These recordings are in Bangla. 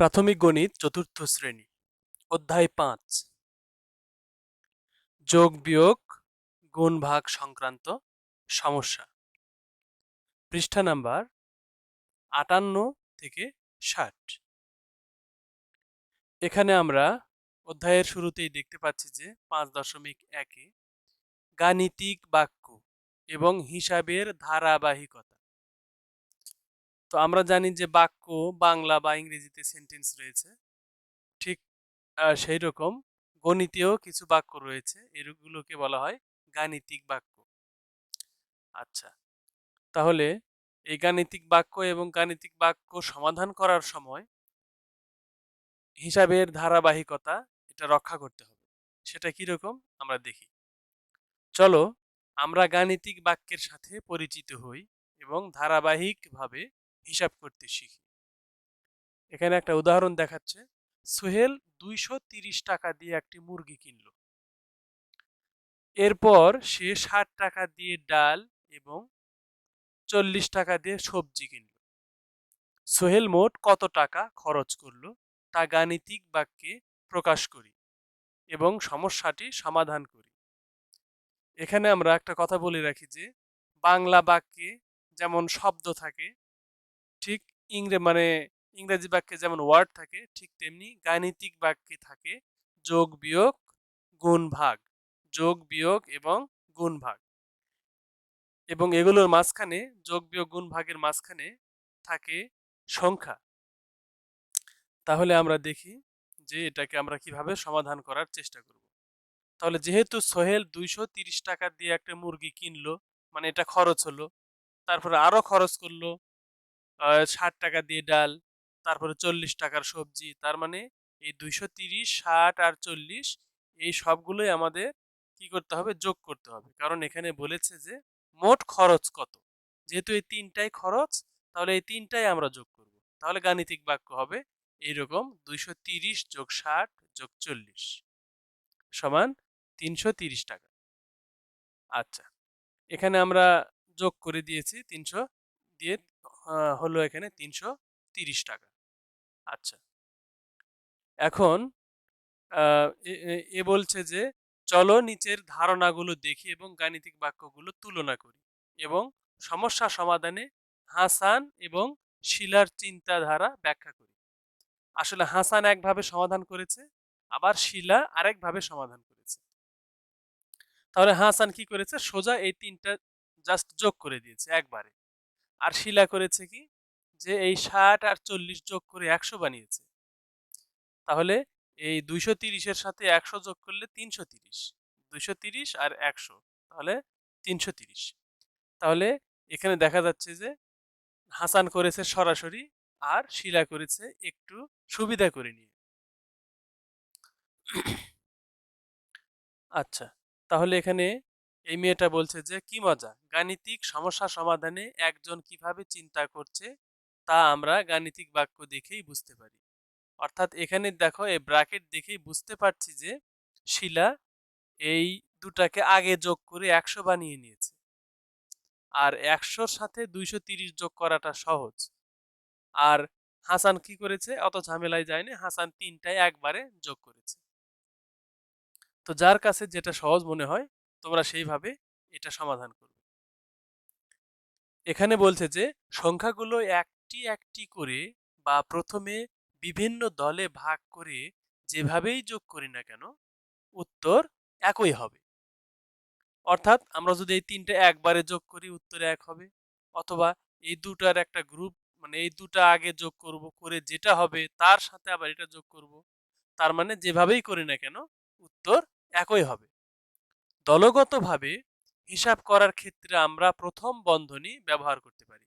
প্রাথমিক গণিত চতুর্থ শ্রেণি, অধ্যায় পাঁচ। যোগ বিয়োগ গুণ ভাগ সংক্রান্ত সমস্যা। পৃষ্ঠা নাম্বার আটান্ন থেকে ষাট। এখানে আমরা অধ্যায়ের শুরুতেই দেখতে পাচ্ছি যে পাঁচ দশমিক একে গাণিতিক বাক্য এবং হিসাবের ধারাবাহিকতা। তো আমরা জানি যে বাক্য বাংলা বা ইংরেজিতে সেন্টেন্স রয়েছে। ঠিক সেই রকম গণিতেও কিছু বাক্য রয়েছে এগুলোকে বলা হয় গাণিতিক বাক্য। আচ্ছা তাহলে এই গাণিতিক বাক্য এবং গাণিতিক বাক্য সমাধান করার সময় হিসাবের ধারাবাহিকতা এটা রক্ষা করতে হবে। সেটা কীরকম? আমরা দেখি। চলো আমরা গাণিতিক বাক্যের সাথে পরিচিত হই এবং ধারাবাহিকভাবে হিসাব করতে শিখি। এখানে একটা উদাহরণ দেখাচ্ছে। সোহেল দুইশো তিরিশ টাকা দিয়ে একটি মুরগি কিনল। এরপর সে ষাট টাকা দিয়ে ডাল এবং চল্লিশ টাকা দিয়ে সবজি কিনল। সোহেল মোট কত টাকা খরচ করল তা গাণিতিক বাক্যে প্রকাশ করি এবং সমস্যাটি সমাধান করি। এখানে আমরা একটা কথা বলে রাখি যে, বাংলা বাক্যে যেমন শব্দ থাকে ঠিক ইংরে মানে ইংরেজি বাক্যে যেমন ওয়ার্ড থাকে, ঠিক তেমনি গাণিতিক বাক্যে থাকে যোগ, বিয়োগ, গুণ, ভাগ। যোগ, বিয়োগ এবং গুণ, ভাগ। এবং এগুলোর মাঝখানে যোগ, বিয়োগ, গুণ, ভাগের মাঝখানে থাকে সংখ্যা। তাহলে আমরা দেখি যে এটাকে আমরা কীভাবে সমাধান করার চেষ্টা করব। তাহলে যেহেতু সোহেল দুইশো তিরিশ টাকা দিয়ে একটা মুরগি কিনলো মানে এটা খরচ হলো, তারপরে আরও খরচ করল ষাট টাকা দিয়ে ডাল, তারপরে চল্লিশ টাকার সবজি, তার মানে এই দুইশো তিরিশ, ষাট আর চল্লিশ এই সবগুলোই আমাদের কি করতে হবে? যোগ করতে হবে। কারণ এখানে বলেছে যে মোট খরচ কত? যেহেতু এই তিনটাই খরচ, তাহলে এই তিনটাই আমরা যোগ করব। তাহলে গাণিতিক বাক্য হবে এইরকম দুইশো তিরিশ যোগ ষাট যোগ চল্লিশ সমান তিনশো তিরিশ টাকা। আচ্ছা এখানে আমরা যোগ করে দিয়েছি তিনশো দিয়ে হলো এখানে তিনশো তিরিশ টাকা। আচ্ছা। এখন এ বলছে যে, চলো নিচের ধারণাগুলো দেখি এবং গাণিতিক বাক্যগুলো তুলনা করি এবং সমস্যা সমাধানে হাসান এবং শিলার চিন্তাধারা ব্যাখ্যা করি। আসলে হাসান একভাবে সমাধান করেছে, আবার শিলা আরেকভাবে সমাধান করেছে। তাহলে হাসান কি করেছে? সোজা এই তিনটা জাস্ট যোগ করে দিয়েছে একবারে। আর শিলা করেছে কি? যে এই ষাট আর চল্লিশ যোগ করে একশো বানিয়েছে। তাহলে এই দুইশো তিরিশের সাথে একশো যোগ করলে তিনশো তিরিশ। দুইশো তিরিশ আর একশো, তাহলে তিনশো তিরিশ। তাহলে এখানে দেখা যাচ্ছে যে হাসান করেছে সরাসরি আর শিলা করেছে একটু সুবিধা করে নিয়ে। আচ্ছা তাহলে এখানে এই মেয়েটা বলছে যে, কি মজা, গাণিতিক সমস্যা সমাধানে একজন কীভাবে চিন্তা করছে তা আমরা গাণিতিক বাক্য দেখেই বুঝতে পারি। অর্থাৎ এখানে দেখো, এই ব্র্যাকেট দেখেই বুঝতে পারছি যে, শিলা এই দুটাকে আগে যোগ করে একশো বানিয়ে নিয়েছে। আর একশোর সাথে দুইশো তিরিশ যোগ করাটা সহজ। আর হাসান কি করেছে? অত ঝামেলায় যায়নি, হাসান তিনটায় একবারে যোগ করেছে। তো যার কাছে যেটা সহজ মনে হয় তোমরা সেইভাবে এটা সমাধান করবে। এখানে বলছে যে, সংখ্যাগুলো একটি একটি করে বা প্রথমে বিভিন্ন দলে ভাগ করে যেভাবেই যোগ করি না কেন, উত্তর একই হবে। অর্থাৎ আমরা যদি এই তিনটে একবারে যোগ করি, উত্তর এক হবে। অথবা এই দুটার একটা গ্রুপ মানে এই দুটা আগে যোগ করব, করে যেটা হবে, তার সাথে আবার এটা যোগ করব, তার মানে যেভাবেই করি না কেন, উত্তর একই হবে। দলগতভাবে হিসাব করার ক্ষেত্রে আমরা প্রথম বন্ধনী ব্যবহার করতে পারি।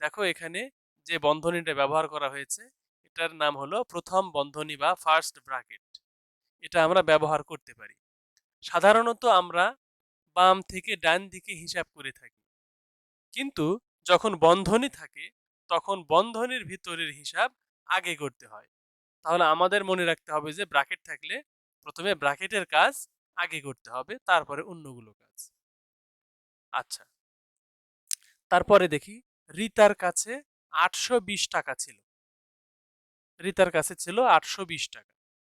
দেখো এখানে যে বন্ধনীটা ব্যবহার করা হয়েছে, এটার নাম হলো প্রথম বন্ধনী বা ফার্স্ট ব্র্যাকেট এটা আমরা ব্যবহার করতে পারি। সাধারণত আমরা বাম থেকে ডান দিকে হিসাব করে থাকি। কিন্তু যখন বন্ধনী থাকে, তখন বন্ধনীর ভিতরের হিসাব আগে করতে হয়। তাহলে আমাদের মনে রাখতে হবে যে ব্র্যাকেট থাকলে প্রথমে ব্র্যাকেটের কাজ আগে করতে হবে, তারপরে অন্যগুলো কাজ। আচ্ছা। তারপরে দেখি, রিতার কাছে আটশো বিশ টাকা ছিল। রিতার কাছে ছিল আটশো বিশ টাকা।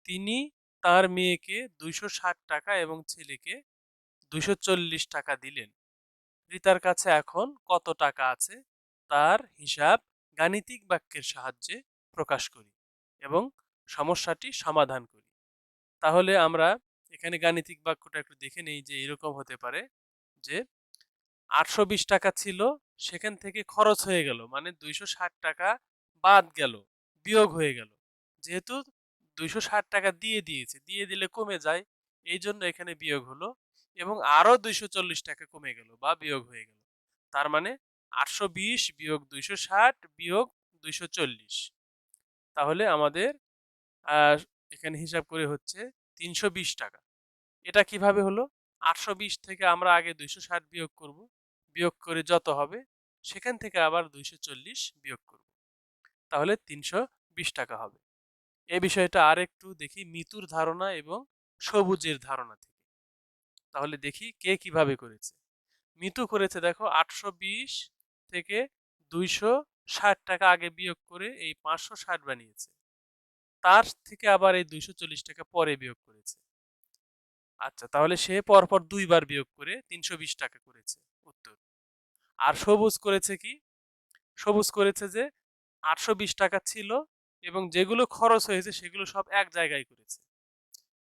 তিনি তার মেয়েকে দুইশো ষাট টাকা এবং ছেলেকে দুইশো চল্লিশ টাকা দিলেন। রিতার কাছে এখন কত টাকা আছে, তার হিসাব গাণিতিক বাক্যের সাহায্যে প্রকাশ করি এবং সমস্যাটি সমাধান করি। তাহলে আমরা এখানে গাণিতিক বাক্যটা একটু দেখে নেই যে এরকম হতে পারে যে, আটশো বিশ টাকা ছিল, সেখান থেকে খরচ হয়ে গেল। মানে দুইশো ষাট টাকা বাদ গেল, বিয়োগ হয়ে গেল। যেহেতু দুইশো ষাট টাকা দিয়ে দিয়েছে, দিয়ে দিলে কমে যায়, এই জন্য এখানে বিয়োগ হলো এবং আরও দুইশো চল্লিশ টাকা কমে গেল বা বিয়োগ হয়ে গেল। তার মানে আটশো বিশ বিয়োগ দুইশো ষাট বিয়োগ দুইশো চল্লিশ। তাহলে আমাদের এখানে হিসাব করে হচ্ছে তিনশো বিশ টাকা। এটা কীভাবে হলো? আটশো বিশ থেকে আমরা আগে দুইশো ষাট বিয়োগ করব। বিয়োগ করে যত হবে, সেখান থেকে আবার দুইশো চল্লিশ বিয়োগ করব। তাহলে তিনশো বিশ টাকা হবে। এই বিষয়টা আর একটু দেখি মিতুর ধারণা এবং সবুজের ধারণা থেকে। তাহলে দেখি কে কীভাবে করেছে। মিতু করেছে দেখো আটশো বিশ থেকে দুইশো ষাট টাকা আগে বিয়োগ করে এই পাঁচশো ষাট বানিয়েছে। তার থেকে আবার এই দুইশো চল্লিশ টাকা পরে বিয়োগ করেছে। আচ্ছা তাহলে সে পরপর দুইবার বিয়োগ করে তিনশো বিশ টাকা করেছে। উত্তর। আর সবুজ করেছে কি? সবুজ করেছে যে আটশো বিশ টাকা ছিল এবং যেগুলো খরচ হয়েছে সেগুলো সব এক জায়গায় করেছে।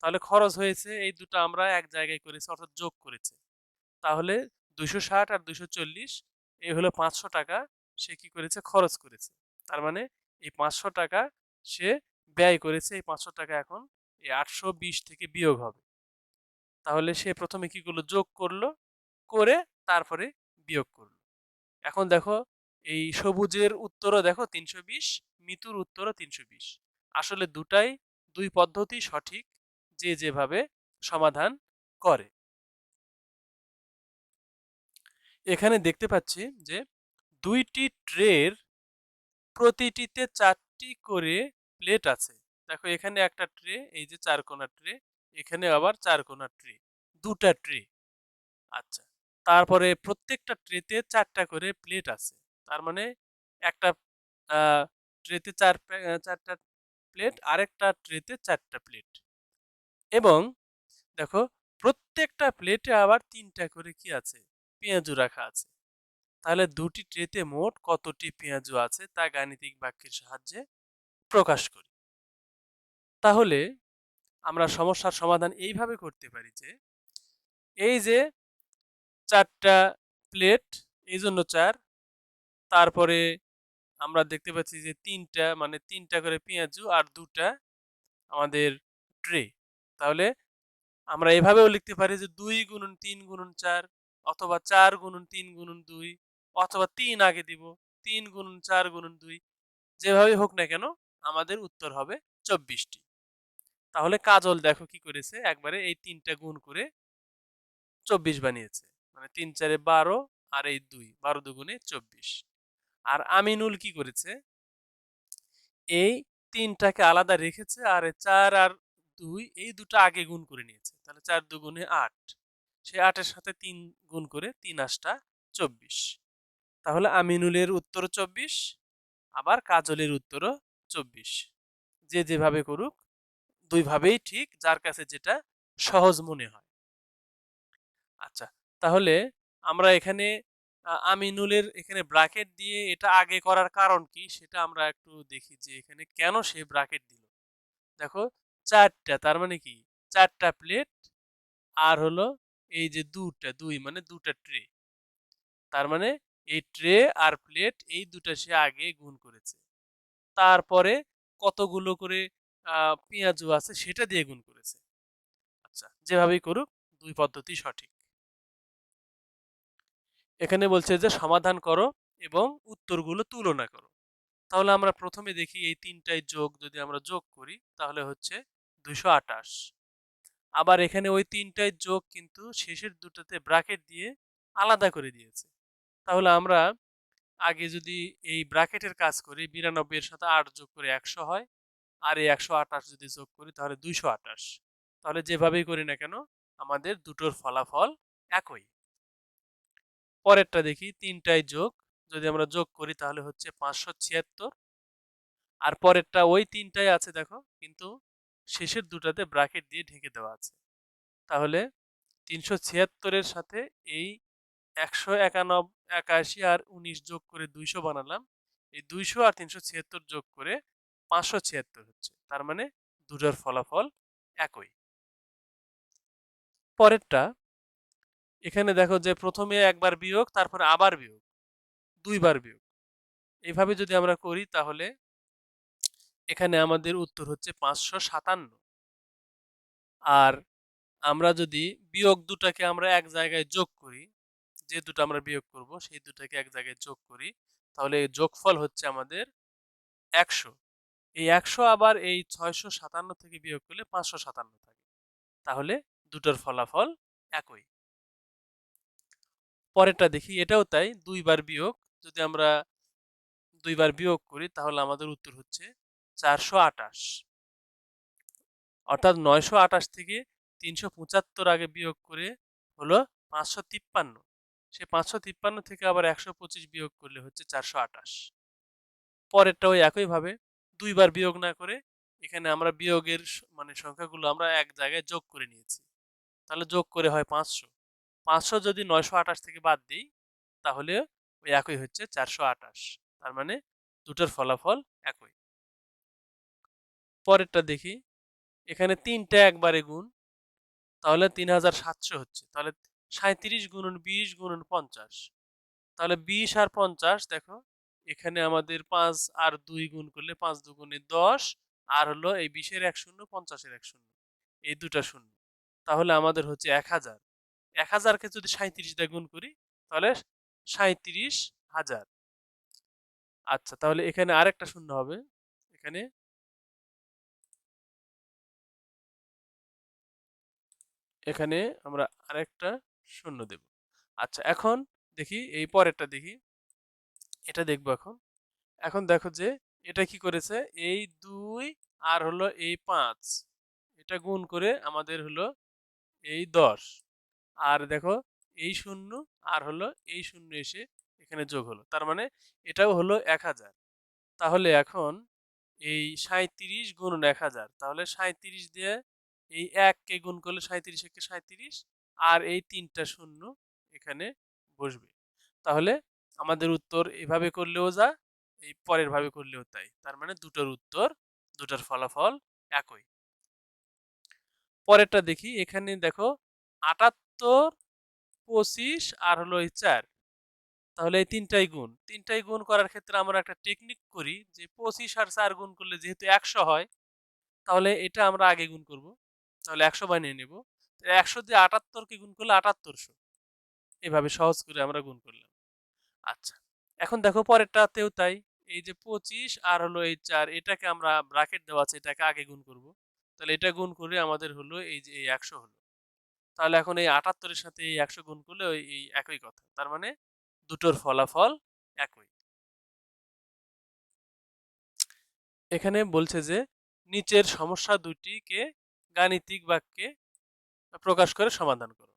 তাহলে খরচ হয়েছে, এই দুটো আমরা এক জায়গায় করেছি, অর্থাৎ যোগ করেছে। তাহলে দুইশো ষাট আর দুইশো চল্লিশ, এই হলো পাঁচশো টাকা, সে কি করেছে? খরচ করেছে। তার মানে এই পাঁচশো টাকা সে ব্যয় করেছে, এই পাঁচশো টাকা এখন এই আটশো বিশ থেকে বিয়োগ হবে। তাহলে সে প্রথমে কি করল? যোগ করল, করে তারপরে বিয়োগ করল। এখন দেখো, এই সবুজের উত্তরও দেখো তিনশো বিশ, মিতুর উত্তরও তিনশো বিশ। আসলে দুটাই দুই পদ্ধতি সঠিক যে যেভাবে সমাধান করে। এখানে দেখতে পাচ্ছি যে দুইটি ট্রের প্রতিটিতে চারটি করে প্লেট আছে। দেখো এখানে একটা ট্রে, এই যে চার কোনা ট্রে এখানে আবার চার কোনা ট্রে, দুটা ট্রে। আচ্ছা তারপরে প্রত্যেকটা ট্রেতে চারটা করে প্লেট আছে। তার মানে একটা ট্রেতে চার চারটা প্লেট, আরেকটা ট্রেতে চারটা প্লেট। এবং দেখো, প্রত্যেকটা প্লেটে আবার তিনটা করে কি আছে? পেঁয়াজু রাখা আছে। তাহলে দুটি ট্রেতে মোট কতটি পেঁয়াজু আছে তা গাণিতিক বাক্যের সাহায্যে প্রকাশ করি। তাহলে আমরা সমস্যার সমাধান এইভাবে করতে পারি যে, এই যে চারটা প্লেট এই জন্য চার, তারপরে আমরা দেখতে পাচ্ছি যে তিনটা মানে তিনটা করে পেঁয়াজু আর দুটা আমাদের ট্রে তাহলে আমরা এভাবেও লিখতে পারি যে দুই গুণন তিন গুণন চার অথবা চার গুণন তিন গুণন দুই অথবা তিন আগে দিব, তিন গুণন চার গুণন দুই। যেভাবে হোক না কেন, আমাদের উত্তর হবে চব্বিশটি। তাহলে কাজল দেখো কি করেছে? একবারে এই তিনটা গুণ করে চব্বিশ বানিয়েছে। মানে তিন চারে বারো আর এই দুই, বারো দুগুণে চব্বিশ। আর আমিনুল কি করেছে? এই তিনটাকে আলাদা রেখেছে আর চার আর দুই, এই দুটো আগে গুণ করে নিয়েছে। তাহলে চার দুগুণে আট। সে আটের সাথে তিন গুণ করে তিন আটটা চব্বিশ। তাহলে আমিনুলের উত্তর চব্বিশ, আবার কাজলের উত্তরও চব্বিশ। যে যেভাবে করুক দুইভাবেই ঠিক, যার কাছে যেটা সহজ মনে হয়। আচ্ছা তাহলে আমরা এখানে আমিনুলের এখানে ব্রাকেট দিয়ে এটা আগে করার কারণ কি? সেটা আমরা একটু দেখি যে এখানে কেন সে ব্রাকেট দিল। দেখো, চারটা, তার মানে কি? চারটা প্লেট, আর হলো এই যে দুটা, দুই মানে দুটা ট্রে। তার মানে এই ট্রে আর প্লেট এই দুটা সে আগে গুণ করেছে। তারপরে কতগুলো করে পেঁয়াজু আছে সেটা দিয়ে গুণ করেছে। আচ্ছা যেভাবেই করুক, দুই পদ্ধতি সঠিক। এখানে বলছে যে, সমাধান করো এবং উত্তরগুলো তুলনা করো। তাহলে আমরা প্রথমে দেখি এই তিনটাই যোগ যদি আমরা যোগ করি, তাহলে হচ্ছে দুইশো আটাশ আবার এখানে ওই তিনটাই যোগ কিন্তু শেষের দুটাতে ব্রাকেট দিয়ে আলাদা করে দিয়েছে। তাহলে আমরা আগে যদি এই ব্রাকেটের কাজ করি বিরানব্বই এর সাথে আট যোগ করে একশো হয় আর এই একশো আঠাশ যদি যোগ করি, তাহলে দুইশো আঠাশ। তাহলে যেভাবেই করি না কেন, আমাদের দুটোর ফলাফল একই। পরেরটা দেখি তিনটায় যোগ, যদি আমরা যোগ করি তাহলে হচ্ছে পাঁচশো ছিয়াত্তর। আর পরেরটা ওই তিনটাই আছে দেখো, কিন্তু শেষের দুটাতে ব্রাকেট দিয়ে ঢেকে দেওয়া আছে। তাহলে তিনশো ছিয়াত্তরের সাথে এই একশো একানব্বই একাশি আর উনিশ যোগ করে দুইশো বানালাম। এই দুইশো আর তিনশো ছিয়াত্তর যোগ করে পাঁচশো ছিয়াত্তর হচ্ছে। তার মানে দুটোর ফলাফল একই। পরেরটা, এখানে দেখো যে প্রথমে একবার বিয়োগ, তারপরে আবার বিয়োগ, দুইবার বিয়োগ। এইভাবে যদি আমরা করি তাহলে এখানে আমাদের উত্তর হচ্ছে পাঁচশো সাতান্ন। আর আমরা যদি বিয়োগ দুটাকে আমরা এক জায়গায় যোগ করি, যে দুটো আমরা বিয়োগ করব, সেই দুটাকে এক জায়গায় যোগ করি, তাহলে যোগফল হচ্ছে আমাদের একশো। এই একশো আবার এই ছয়শো সাতান্ন থেকে বিয়োগ করলে পাঁচশো সাতান্ন থাকে। তাহলে দুটোর ফলাফল একই। পরেরটা দেখি, এটাও তাই, দুইবার বিয়োগ, যদি আমরা দুইবার বিয়োগ করি, তাহলে আমাদের উত্তর হচ্ছে চারশো আটাশ অর্থাৎ নয়শো আটাশ থেকে তিনশো পঁচাত্তর আগে বিয়োগ করে হলো পাঁচশো তিপ্পান্ন। সে পাঁচশো তিপ্পান্ন থেকে আবার একশো পঁচিশ বিয়োগ করলে হচ্ছে চারশো আটাশ পরেরটা ওই একইভাবে দুইবার বিয়োগ না করে এখানে আমরা বিয়োগের মানে সংখ্যাগুলো আমরা এক জায়গায় যোগ করে নিয়েছি। তাহলে যোগ করে হয় পাঁচশো। পাঁচশো যদি নয়শো আঠাশ থেকে বাদ দিই, তাহলে ওই একই হচ্ছে চারশো আঠাশ। তার মানে দুটোর ফলাফল একই। পরেরটা দেখি। এখানে তিনটা একবারে গুণ, তাহলে তিন হাজার সাতশো হচ্ছে। তাহলে সাঁত্রিশ গুণন বিশ গুণন পঞ্চাশ। তাহলে বিশ আর পঞ্চাশ, দেখো এখানে আমাদের পাঁচ আর দুই গুণ করলে পাঁচ দুগুণে দশ, আর হলো এই বিশের এক শূন্য, পঞ্চাশের এক শূন্য, এই দুটা শূন্য। তাহলে আমাদের হচ্ছে এক হাজার। এক হাজারকে যদি সাঁত্রিশ দিয়ে গুণ করি, তাহলে সাঁত্রিশ হাজার। আচ্ছা তাহলে এখানে আরেকটা শূন্য হবে। এখানে এখানে আমরা আরেকটা শূন্য দেব। আচ্ছা এখন দেখি, এই পরেরটা দেখি। এটা দেখব এখন। এখন দেখো যে, এটা কি করেছে? এই দুই আর হলো এই পাঁচ, এটা গুণ করে আমাদের হলো এই দশ। আর দেখো, এই শূন্য আর হলো এই শূন্য এসে এখানে যোগ হলো। তার মানে এটাও হলো এক হাজার। তাহলে এখন এই সাঁত্রিশ গুণন এক হাজার, তাহলে সাঁত্রিশ দিয়ে এই এককে গুণ করলে সাঁত্রিশ একে সাঁত্রিশ আর এই তিনটা শূন্য এখানে বসবে। তাহলে আমাদের উত্তর এভাবে করলেও যা এই পরের ভাবে করলেও তাই। তার মানে দুটোর উত্তর, দুটোর ফলাফল একই। পরেরটা দেখি, এখানে দেখো আটাত্তর, পঁচিশ আর হলো এই চার। তাহলে এই তিনটাই গুণ। তিনটাই গুণ করার ক্ষেত্রে আমরা একটা টেকনিক করি যে পঁচিশ আর চার গুণ করলে যেহেতু একশো হয়, তাহলে এটা আমরা আগে গুণ করব। তাহলে একশো বানিয়ে নেব। একশো দিয়ে আটাত্তরকে গুণ করলে আটাত্তরশো। এভাবে সহজ করে আমরা গুণ করলাম। আচ্ছা। এখন দেখো পরেরটাতেও তাই। এই যে পঁচিশ আর হলো এই চার, এটাকে আমরা ব্রাকেট দেওয়া আছে, এটাকে আগে গুণ করব। তাহলে এটা গুণ করে আমাদের হলো এই যে এই একশো হলো। তাহলে এখন এই আটাত্তরের সাথে এই একশো গুণ করলে ওই, এই একই কথা। তার মানে দুটোর ফলাফল একই। এখানে বলছে যে নিচের সমস্যা দুটিকে গাণিতিক বাক্যে প্রকাশ করে সমাধান করো।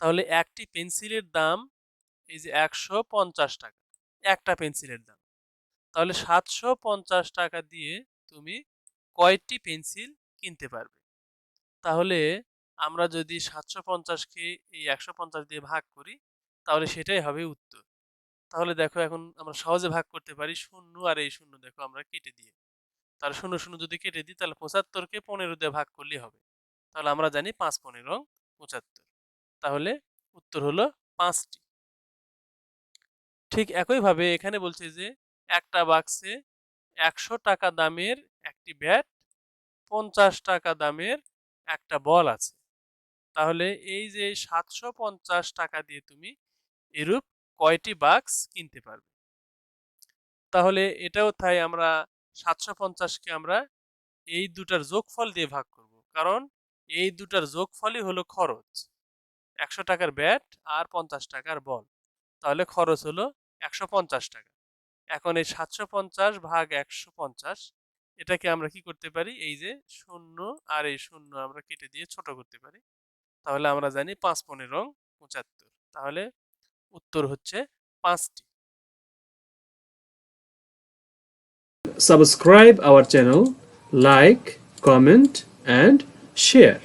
তাহলে একটি পেন্সিলের দাম এই যে একশো পঞ্চাশ টাকা, একটা পেন্সিলের দাম। তাহলে সাতশো পঞ্চাশ টাকা দিয়ে তুমি কয়টি পেন্সিল কিনতে পারবে? তাহলে আমরা যদি সাতশো পঞ্চাশকে এই একশো পঞ্চাশ দিয়ে ভাগ করি, তাহলে সেটাই হবে উত্তর। তাহলে দেখো এখন আমরা সহজে ভাগ করতে পারি শূন্য আর এই শূন্য দেখো আমরা কেটে দিয়ে। তাহলে শূন্য শূন্য যদি কেটে দিই, তাহলে পঁচাত্তরকে পনেরো দিয়ে ভাগ করলেই হবে। তাহলে আমরা জানি পাঁচ পনেরো পঁচাত্তর। তাহলে উত্তর হলো পাঁচটি। ঠিক একইভাবে এখানে বলছে যে, একটা বাক্সে একশো টাকা দামের একটি ব্যাট পঞ্চাশ টাকা দামের একটা বল আছে। তাহলে এই যে সাতশো পঞ্চাশ টাকা দিয়ে তুমি এরূপ কয়টি বাক্স কিনতে পারবে? তাহলে এটাও তাই আমরা সাতশো পঞ্চাশকে আমরা এই দুটার যোগফল দিয়ে ভাগ করব। কারণ এই দুটার যোগফলই হলো খরচ। একশো টাকার ব্যাট আর পঞ্চাশ টাকার বল তাহলে খরচ হলো একশো পঞ্চাশ টাকা। এখন এই সাতশো পঞ্চাশ ভাগ একশো পঞ্চাশ, এটাকে আমরা কি করতে পারি? এই যে শূন্য আর এই শূন্য আমরা কেটে দিয়ে ছোট করতে পারি। তাহলে আমরা জানি পাঁচ পনেরো পঁচাত্তর। তাহলে উত্তর হচ্ছে পাঁচটি। Subscribe our channel like comment and share